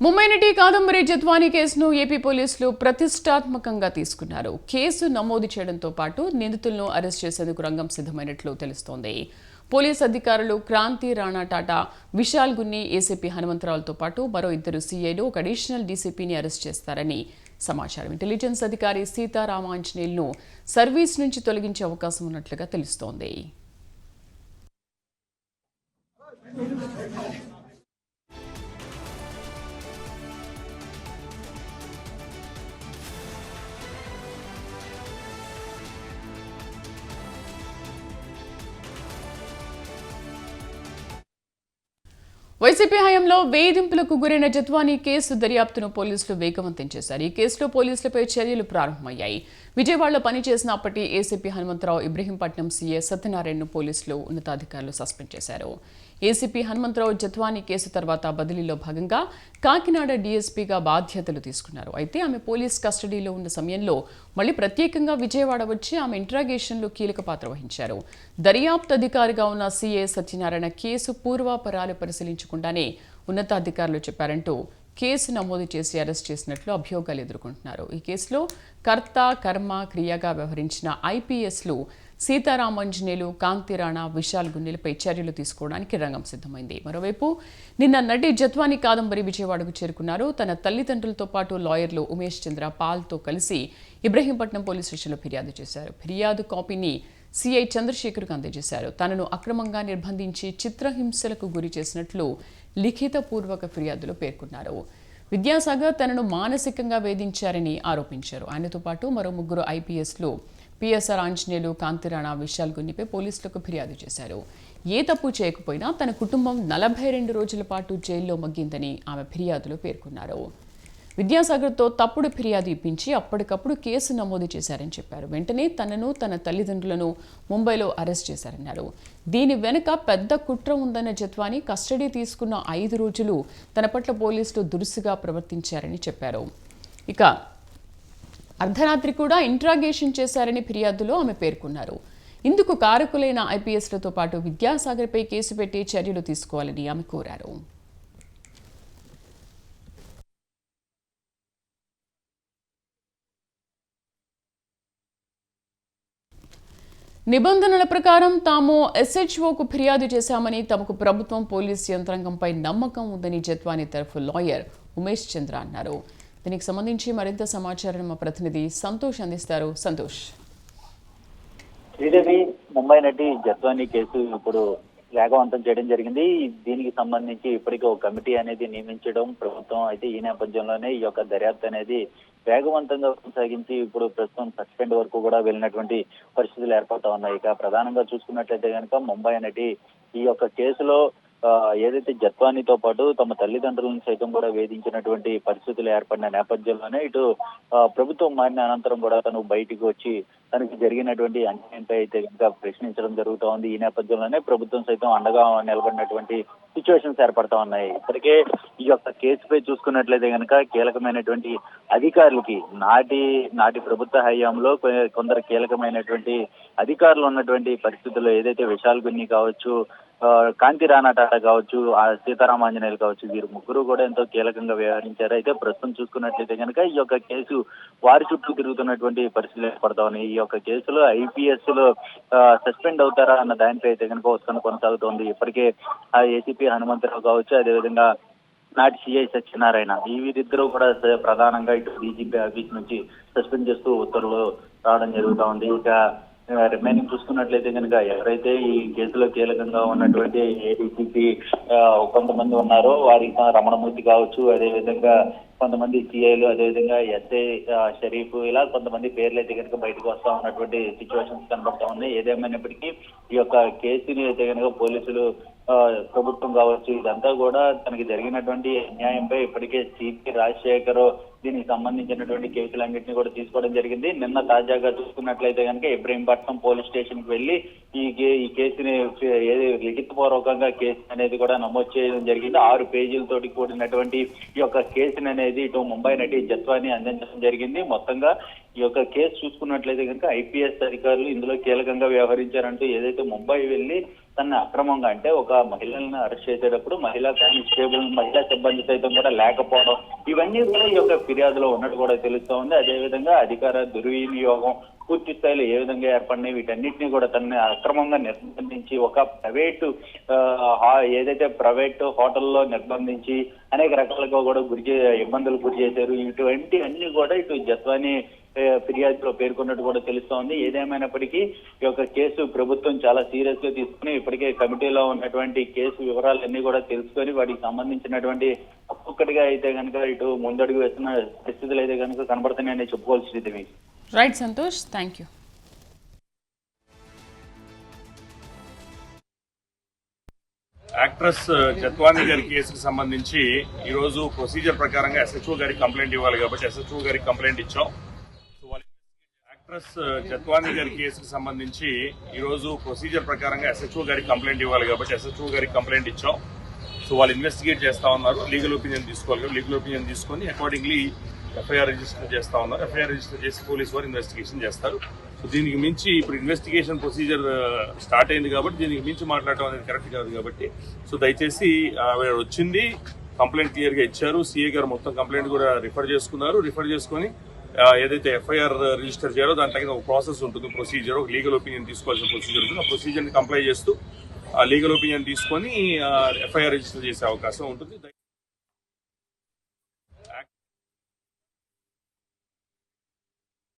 ముంబై నటి కాదంబరి జత్వానీ కేసును ఏపీ పోలీసులు ప్రతిష్టాత్మకంగా తీసుకున్నారు. కేసు నమోదు చేయడంతో పాటు నిందితులను అరెస్ట్ చేసేందుకు రంగం సిద్ధమైనట్లు తెలుస్తోంది. పోలీస్ అధికారులు క్రాంతి రాణా టాటా విశాల్ గున్ని ఏసీపీ హనుమంతరావులతో పాటు మరో ఇద్దరు సీఐలు ఒక అడిషనల్ డీసీపీని అరెస్ట్ చేస్తారని సమాచారం. ఇంటెలిజెన్స్ అధికారి సీతారామాంజనేయులను సర్వీస్ నుంచి తొలగించే అవకాశం ఉన్నట్లుగా తెలుస్తోంది. వైసీపీ హయాంలో వేధింపులకు గురైన జత్వానీ కేసు దర్యాప్తును పోలీసులు వేగవంతం చేశారు. ఈ కేసులో పోలీసులపై చర్యలు ప్రారంభమయ్యాయి. విజయవాడలో పనిచేసిన అప్పటి ఏసీపీ హనుమంతరావు ఇబ్రహీంపట్నం సీఏ సత్యనారాయణను పోలీసులు ఉన్నతాధికారులు సస్పెండ్ చేశారు. ఏసీపీ హనుమంతరావు జత్వానీ కేసు తర్వాత బదిలీలో భాగంగా కాకినాడ డీఎస్పీగా బాధ్యతలు తీసుకున్నారు. అయితే ఆమె పోలీస్ కస్టడీలో ఉన్న సమయంలో మళ్ళీ ప్రత్యేకంగా విజయవాడ వచ్చి ఆమె ఇంట్రాగేషన్లో కీలక పాత్ర వహించారు. దర్యాప్తు అధికారిగా ఉన్న సీఏ సత్యనారాయణ కేసు పూర్వాపరాలు పరిశీలించకుండానే ఉన్నతాధికారులు చెప్పారంటూ కేసు నమోదు చేసి అరెస్ట్ చేసినట్లు అభియోగాలు ఎదుర్కొంటున్నారు. ఈ కేసులో కర్త కర్మ క్రియగా వ్యవహరించిన ఐపీఎస్లు కాంతి కాంతిరాణా విశాల్ గున్నెలపై చర్యలు తీసుకోవడానికి రంగం సిద్ధమైంది. మరోవైపు నిన్న నటి జత్వాని కాదంబరి విజయవాడకు చేరుకున్నారు. తన తల్లిదండ్రులతో పాటు లాయర్లు ఉమేష్ చంద్ర పాల్తో కలిసి ఇబ్రహీంపట్నం పోలీస్ స్టేషన్లో ఫిర్యాదు చేశారు. ఫిర్యాదు కాపీని సిఐ చంద్రశేఖర్కు అందజేశారు. తనను అక్రమంగా నిర్బంధించి చిత్రహింసలకు గురి చేసినట్లు లిఖితపూర్వక ఫిర్యాదులో పేర్కొన్నారు. విద్యాసాగర్ తనను మానసికంగా వేధించారని ఆరోపించారు. ఆయనతో పాటు మరో ముగ్గురు ఐపీఎస్లు పిఎస్ఆర్ ఆంజనేయులు కాంతిరాణా విషయాలు గున్నిపై పోలీసులకు ఫిర్యాదు చేశారు. ఏ తప్పు చేయకపోయినా తన కుటుంబం నలభై రెండు రోజుల పాటు జైల్లో మగ్గిందని ఆమె ఫిర్యాదులో పేర్కొన్నారు. విద్యాసాగర్తో తప్పుడు ఫిర్యాదు ఇప్పించి అప్పటికప్పుడు కేసు నమోదు చేశారని చెప్పారు. వెంటనే తనను తన తల్లిదండ్రులను ముంబైలో అరెస్ట్ చేశారన్నారు. దీని వెనుక పెద్ద కుట్ర ఉందన్న జత్వాని కస్టడీ తీసుకున్న ఐదు రోజులు తన పట్ల పోలీసులు దురుసుగా ప్రవర్తించారని చెప్పారు. ఇక అర్ధరాత్రి కూడా ఇంట్రాగేషన్ చేశారని ఫిర్యాదులో ఆమె పేర్కొన్నారు. ఇందుకు కారకులైన ఐపీఎస్లతో పాటు విద్యాసాగర్పై కేసు పెట్టి చర్యలు తీసుకోవాలని ఆమె కోరారు. నిబంధనల ప్రకారం తాము ఎస్హెచ్ఓకు ఫిర్యాదు చేశామని తమకు ప్రభుత్వం పోలీస్ యంత్రాంగంపై నమ్మకం ఉందని జత్వాని తరఫు లాయర్ ఉమేష్ చంద్ర అన్నారు. దీనికి సంబంధించి మరింత సమాచారం మా ప్రతినిధి సంతోష్ అందిస్తారు. సంతోష్. శ్రీదేవి ముంబై నటి జత్వాని కేసు ఇప్పుడు వేగవంతం చేయడం జరిగింది. దీనికి సంబంధించి ఇప్పటికే ఒక కమిటీ అనేది నియమించడం ప్రభుత్వం అయితే ఈ నేపథ్యంలోనే ఈ యొక్క దర్యాప్తు అనేది వేగవంతంగా కొనసాగించి ఇప్పుడు ప్రస్తుతం సస్పెండ్ వరకు కూడా వెళ్ళినటువంటి పరిస్థితులు ఏర్పడతా ఉన్నాయి. ఇక ప్రధానంగా చూసుకున్నట్లయితే కనుక ముంబై అనేది ఈ యొక్క కేసులో ఏదైతే జత్వానితో పాటు తమ తల్లిదండ్రులను సైతం కూడా వేధించినటువంటి పరిస్థితులు ఏర్పడిన నేపథ్యంలోనే ఇటు ప్రభుత్వం మారిన అనంతరం కూడా తను బయటికి వచ్చి తనకి జరిగినటువంటి అన్యాయంపై అయితే కనుక ప్రశ్నించడం జరుగుతూ ఉంది. ఈ నేపథ్యంలోనే ప్రభుత్వం సైతం అండగా నిలబడినటువంటి సిచ్యువేషన్స్ ఏర్పడతా ఉన్నాయి. ఇప్పటికే ఈ యొక్క కేసుపై చూసుకున్నట్లయితే కనుక కీలకమైనటువంటి అధికారులకి నాటి నాటి ప్రభుత్వ హయాంలో కొందరు కీలకమైనటువంటి అధికారులు ఉన్నటువంటి పరిస్థితుల్లో ఏదైతే విశాల్ గున్ని కావచ్చు కాంతి రానాటాట కావచ్చు ఆ సీతారామాంజనేయులు కావచ్చు వీరు ముగ్గురు కూడా ఎంతో కీలకంగా వ్యవహరించారు. అయితే ప్రస్తుతం చూసుకున్నట్లయితే కనుక ఈ యొక్క కేసు వారి చుట్టూ తిరుగుతున్నటువంటి పరిస్థితులు ఏర్పడతా ఉన్నాయి. ఈ యొక్క కేసులో ఐపీఎస్లో సస్పెండ్ అవుతారా అన్న దానిపై అయితే కనుక ఉత్కంఠ కొనసాగుతోంది. ఇప్పటికే ఆ ఏసీపీ హనుమంతరావు కావచ్చు అదేవిధంగా నాటి సిఐ సత్యనారాయణ ఈ వీరిద్దరూ కూడా ప్రధానంగా ఇటు డీజీపీ ఆఫీస్ నుంచి సస్పెండ్ చేస్తూ ఉత్తర్వులు రావడం జరుగుతా ఉంది. ఇక రిమైనింగ్ చూసుకున్నట్లయితే కనుక ఎవరైతే ఈ కేసులో కీలకంగా ఉన్నటువంటి ఏడీసీపీ కొంతమంది ఉన్నారో వారికి రమణమూర్తి కావచ్చు అదేవిధంగా కొంతమంది సిఐలు అదేవిధంగా ఎస్ఐ షరీఫ్ ఇలా కొంతమంది పేర్లు అయితే కనుక బయటకు వస్తా ఉన్నటువంటి సిచ్యువేషన్స్ కనబడతా ఉన్నాయి. ఏదేమైనప్పటికీ ఈ యొక్క కేసుని అయితే కనుక పోలీసులు ప్రభుత్వం కావచ్చు ఇదంతా కూడా తనకి జరిగినటువంటి అన్యాయంపై ఇప్పటికే సిపి రాజశేఖర్ దీనికి సంబంధించినటువంటి కేసులన్నింటినీ కూడా తీసుకోవడం జరిగింది. నిన్న తాజాగా చూసుకున్నట్లయితే కనుక ఇబ్రహీంపట్నం పోలీస్ స్టేషన్కి వెళ్ళి ఈ కే- ఈ కేసుని ఏది లిఖితపూర్వకంగా కేసు అనేది కూడా నమోదు చేయడం జరిగింది. ఆరు పేజీలతోటి కూడినటువంటి ఈ యొక్క కేసుని అనేది ఇటు ముంబై నటి జత్వాని అందించడం జరిగింది. మొత్తంగా ఈ యొక్క కేసు చూసుకున్నట్లయితే కనుక ఐపీఎస్ అధికారులు ఇందులో కీలకంగా వ్యవహరించారంటూ ఏదైతే ముంబై వెళ్ళి తన అక్రమంగా అంటే ఒక మహిళలను అరెస్ట్ చేసేటప్పుడు మహిళా కానిస్టేబుల్ మహిళా సిబ్బంది సైతం కూడా లేకపోవడం ఇవన్నీ కూడా ఈ యొక్క ఫిర్యాదులో ఉన్నట్టు కూడా తెలుస్తూ ఉంది. అదేవిధంగా అధికార దుర్వినియోగం పూర్తి స్థాయిలో ఏ విధంగా ఏర్పడినాయి వీటన్నిటిని కూడా తనని అక్రమంగా నిర్బంధించి ఒక ప్రైవేటు ఏదైతే ప్రైవేట్ హోటల్లో నిర్బంధించి అనేక రకాలుగా కూడా గురి ఇబ్బందులు గురి చేశారు. ఇటువంటి అన్ని కూడా ఇటు జత్వాని ఫిర్యాదులో పేర్కొన్నట్టు కూడా తెలుస్తోంది. ఏదేమైనప్పటికీ ఈ యొక్క కేసు ప్రభుత్వం చాలా సీరియస్గా తీసుకుని ఇప్పటికే కమిటీలో ఉన్నటువంటి కేసు వివరాలన్నీ కూడా తెలుసుకొని వాటికి సంబంధించినటువంటి ఒక్కొక్కటిగా అయితే కనుక ఇటు ముందడుగు వేస్తున్న పరిస్థితులు అయితే కనుక కనబడుతున్నాయని చెప్పుకోవాల్సి ఇది. Right Santosh. Thank you actress Jatwani గారి కేసుకి సంబంధించి ఈ రోజు ప్రొసీజర్ ప్రకారంగా ఎస్హెచ్ఓ గారికి కంప్లైంట్ ఇవ్వాలి కాబట్టి ఎస్హెచ్ఓ గారికి కంప్లైంట్ ఇచ్చాం. యాక్ట్రెస్ జత్వాని గారి కేసుకి సంబంధించి ఈరోజు ప్రొసీజర్ ప్రకారంగా ఎస్హెచ్ఓ గారికి కంప్లైంట్ ఇవ్వాలి కాబట్టి ఎస్హెచ్ఓ గారికి కంప్లైంట్ ఇచ్చాం. సో వాళ్ళు ఇన్వెస్టిగేట్ చేస్తా ఉన్నారు. లీగల్ ఒపీనియన్ తీసుకోవాలి లీగల్ ఒపీనియన్ తీసుకొని అకార్డింగ్లీ ఎఫ్ఐఆర్ రిజిస్టర్ చేస్తా ఉన్నారు. ఎఫ్ఐఆర్ రిజిస్టర్ చేసి పోలీస్ వారు ఇన్వెస్టిగేషన్ చేస్తారు. సో దీనికి మించి ఇప్పుడు ఇన్వెస్టిగేషన్ ప్రొసీజర్ స్టార్ట్ అయింది కాబట్టి దీనికి మించి మాట్లాడటం అనేది కరెక్ట్ కాదు కాబట్టి. సో దయచేసి ఆవిడ వచ్చింది కంప్లైంట్ క్లియర్గా ఇచ్చారు. సిఏ గారు మొత్తం కంప్లైంట్ కూడా రిఫర్ చేసుకున్నారు. రిఫర్ చేసుకొని ఏదైతే ఎఫ్ఐఆర్ రిజిస్టర్ చేయాలో దాని తగిన ఒక ప్రాసెస్ ఉంటుంది ప్రొసీజర్ ఒక లీగల్ ఒపీనియన్ తీసుకోవాల్సిన ప్రొసీజర్ ఉంటుంది. ఆ ప్రొసీజర్ని కంప్లై చేస్తూ ఆ లీగల్ ఒపీనియన్ తీసుకొని ఎఫ్ఐఆర్ రిజిస్టర్ చేసే అవకాశం ఉంటుంది.